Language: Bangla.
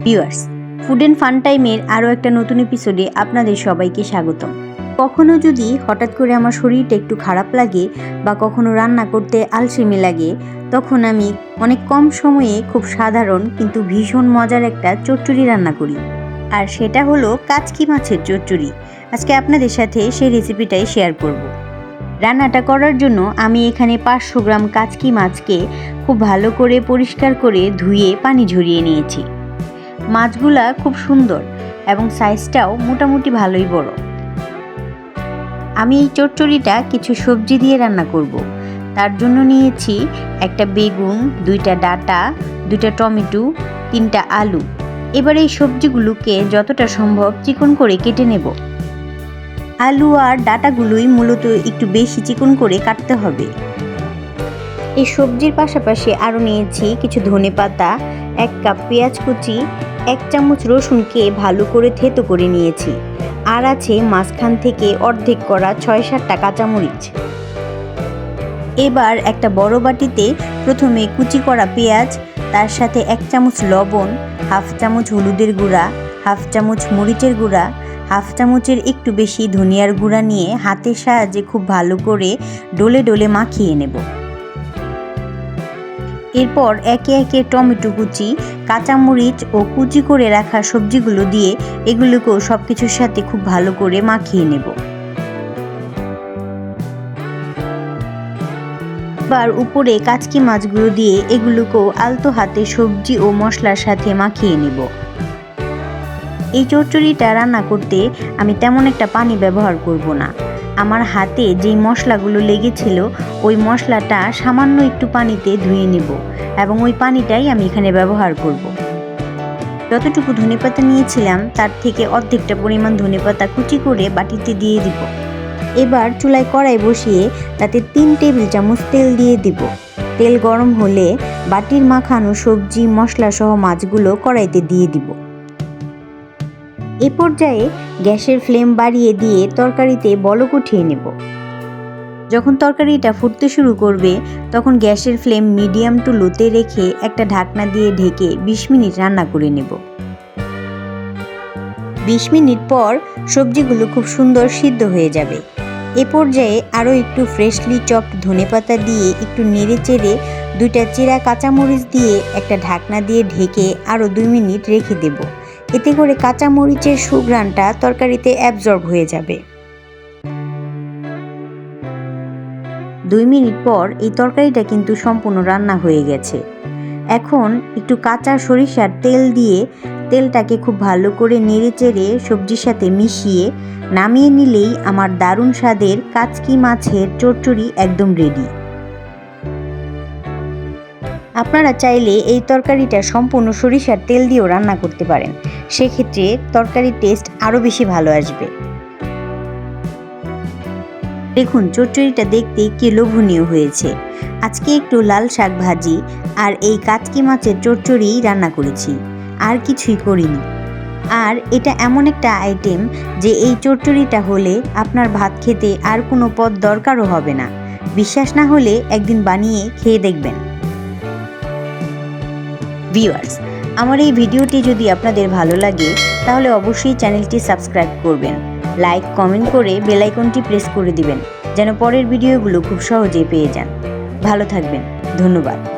ভিউয়ার্স ফুড অ্যান্ড ফান টাইমের আরও একটা নতুন এপিসোডে আপনাদের সবাইকে স্বাগতম। কখনো যদি হঠাৎ করে আমার শরীরটা একটু খারাপ লাগে বা কখনো রান্না করতে আলসেমি লাগে, তখন আমি অনেক কম সময়ে খুব সাধারণ কিন্তু ভীষণ মজার একটা চচ্চড়ি রান্না করি। আর সেটা হলো কাচকি মাছের চচ্চড়ি। আজকে আপনাদের সাথে সেই রেসিপিটাই শেয়ার করব। রান্নাটা করার জন্য আমি এখানে পাঁচশো গ্রাম কাচকি মাছকে খুব ভালো করে পরিষ্কার করে ধুয়ে পানি ঝরিয়ে নিয়েছি। মাছগুলা খুব সুন্দর এবং সাইজটাও মোটামুটি ভালোই বড়। আমি এই চচ্চড়িটা কিছু সবজি দিয়ে রান্না করব। তার জন্য নিয়েছি একটা বেগুন, দুইটা ডাটা, দুইটা টমেটো, তিনটা আলু। এবার এই সবজিগুলোকে যতটা সম্ভব চিকন করে কেটে নেব। আলু আর ডাটাগুলোই মূলত একটু বেশি চিকন করে কাটতে হবে। এই সবজির পাশাপাশি আরও নিয়েছি কিছু ধনে পাতা, এক কাপ পেঁয়াজ কুচি, এক চামচ রসুনকে ভালো করে থেতো করে নিয়েছি। আর আছে মাঝখান থেকে অর্ধেক করা ছয় সাতটা কাঁচামরিচ। এবার একটা বড় বাটিতে প্রথমে কুচি করা পেঁয়াজ, তার সাথে এক চামচ লবণ, হাফ চামচ হলুদের গুঁড়া, হাফ চামচ মরিচের গুঁড়া, হাফ চামচের একটু বেশি ধনিয়ার গুঁড়া নিয়ে হাতের সাহায্যে খুব ভালো করে ডলে ডলে মাখিয়ে নেব। এরপর একে একে টমেটো কুচি, কাঁচামরিচ ও কুচি করে রাখা সবজিগুলো দিয়ে এগুলোকেও সব কিছুর সাথে খুব ভালো করে মাখিয়ে নেব। এবার উপরে কাচকি মাছগুলো দিয়ে এগুলোকেও আলতো হাতে সবজি ও মশলার সাথে মাখিয়ে নেব। এই চচ্চড়িটা রান্না করতে আমি তেমন একটা পানি ব্যবহার করব না। আমার হাতে যেই মশলাগুলো লেগেছিল, ওই মশলাটা সামান্য একটু পানিতে ধুয়ে নেব এবং ওই পানিটাই আমি এখানে ব্যবহার করব। যতটুকু ধনেপাতা নিয়েছিলাম, তার থেকে অর্ধেকটা পরিমাণ ধনেপাতা কুচি করে বাটিতে দিয়ে দিব। এবার চুলায় কড়াই বসিয়ে তাতে তিন টেবিল চামচ তেল দিয়ে দিব। তেল গরম হলে বাটির মাখানো সবজি মশলা সহ মাছগুলো কড়াইতে দিয়ে দিব। এ পর্যায়ে গ্যাসের ফ্লেম বাড়িয়ে দিয়ে তরকারিতে বলক উঠিয়ে নেব। যখন তরকারিটা ফুটতে শুরু করবে, তখন গ্যাসের ফ্লেম মিডিয়াম টু লোতে রেখে একটা ঢাকনা দিয়ে ঢেকে ২০ মিনিট রান্না করে নেব। ২০ মিনিট পর সবজিগুলো খুব সুন্দর সিদ্ধ হয়ে যাবে। এ পর্যায়ে আরও একটু ফ্রেশলি চপড ধনেপাতা দিয়ে একটু নেড়ে চেড়ে দুইটা চেরা কাঁচামরিচ দিয়ে একটা ঢাকনা দিয়ে ঢেকে আরও দুই মিনিট রেখে দেব। এতে করে কাঁচামরিচের সুঘ্রাণটা তরকারিতে অ্যাবজর্ব হয়ে যাবে। দুই মিনিট পর এই তরকারিটা কিন্তু সম্পূর্ণ রান্না হয়ে গেছে। এখন একটু কাঁচা সরিষার তেল দিয়ে তেলটাকে খুব ভালো করে নেড়ে চেড়ে সবজির সাথে মিশিয়ে নামিয়ে নিলেই আমার দারুণ স্বাদের কাচকি মাছের চচ্চড়ি একদম রেডি আপনারা চাইলে এই তরকারিটা সম্পূর্ণ সরিষার তেল দিয়েও রান্না করতে পারেন। সেক্ষেত্রে তরকারির টেস্ট আরও বেশি ভালো আসবে। দেখুন, চচ্চড়িটা দেখতে কি লোভনীয় হয়েছে। আজকে একটু লাল শাক ভাজি আর এই কাচকি মাছের চচ্চড়ি রান্না করেছি। আর কিছুই করিনি। আর এটা এমন একটা আইটেম যে এই চচ্চড়িটা হলে আপনার ভাত খেতে আর কোনো পদ দরকারও হবে না। বিশ্বাস না হলে একদিন বানিয়ে খেয়ে দেখবেন। ভিউয়ার্স আমার এই ভিডিওটি যদি আপনাদের ভালো লাগে, তাহলে অবশ্যই চ্যানেলটি সাবস্ক্রাইব করবেন। লাইক, কমেন্ট করে বেলাইকনটি প্রেস করে দিবেন, যেন পরের ভিডিওগুলো খুব সহজেই পেয়ে যান। ভালো থাকবেন। ধন্যবাদ।